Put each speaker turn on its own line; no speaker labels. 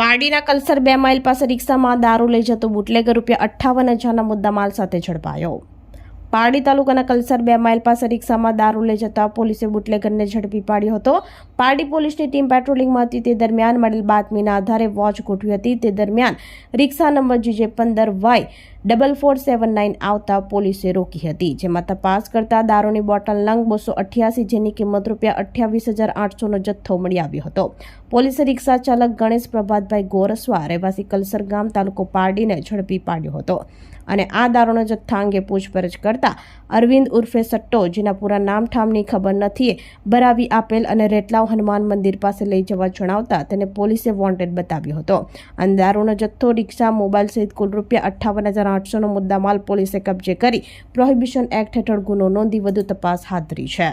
પારડીના કલસર બે માઇલ પાસે રિક્ષામાં દારૂ લઈ જતો બુટલેગર રૂપિયા અઠ્ઠાવન હજારના મુદ્દામાલ સાથે ઝડપાયો. પારડી તાલુકાના કલસર બે માઇલ પાસે રિક્ષામાં દારૂ લઈ જતા પોલીસે બુટલેગરને ઝડપી પાડ્યો હતો. પારડી પોલીસની ટીમ પેટ્રોલિંગમાં હતી. તે દરમિયાન મળેલ બાતમીના આધારે વોચ ગોઠવી હતી. તે દરમિયાન રિક્ષા નંબર જીજે પંદર Y double four seven nine આવતા પોલીસે રોકી હતી, જેમાં તપાસ કરતા દારૂની બોટલ નંગ બસો અઠ્યાસી જેની કિંમત રૂપિયા અઠ્યાવીસ હજાર આઠસોનો જથ્થો મળી આવ્યો હતો. પોલીસે રિક્ષા ચાલક ગણેશ પ્રભાતભાઈ ગોરસવા રહેવાસી કલસર ગામ તાલુકો પારડીને ઝડપી પાડ્યો હતો. અને આ દારૂનો જથ્થા અંગે પૂછપરછ કરતા અરવિંદ ઉર્ફે સટ્ટો, જેના પૂરા નામ ઠામની ખબર નથી ભરાવી આપેલ અને રેટલાવ હનુમાન મંદિર પાસે લઈ જવા જણાવતા તેને પોલીસે વોન્ટેડ બતાવ્યો હતો. અને દારૂનો જથ્થો, રિક્ષા, મોબાઈલ સહિત કુલ રૂપિયા અઠ્ઠાવન હજાર આઠસોનો મુદ્દામાલ પોલીસે કબજે કરી પ્રોહિબિશન એક્ટ હેઠળ ગુનો નોંધી વધુ તપાસ હાથ ધરી છે.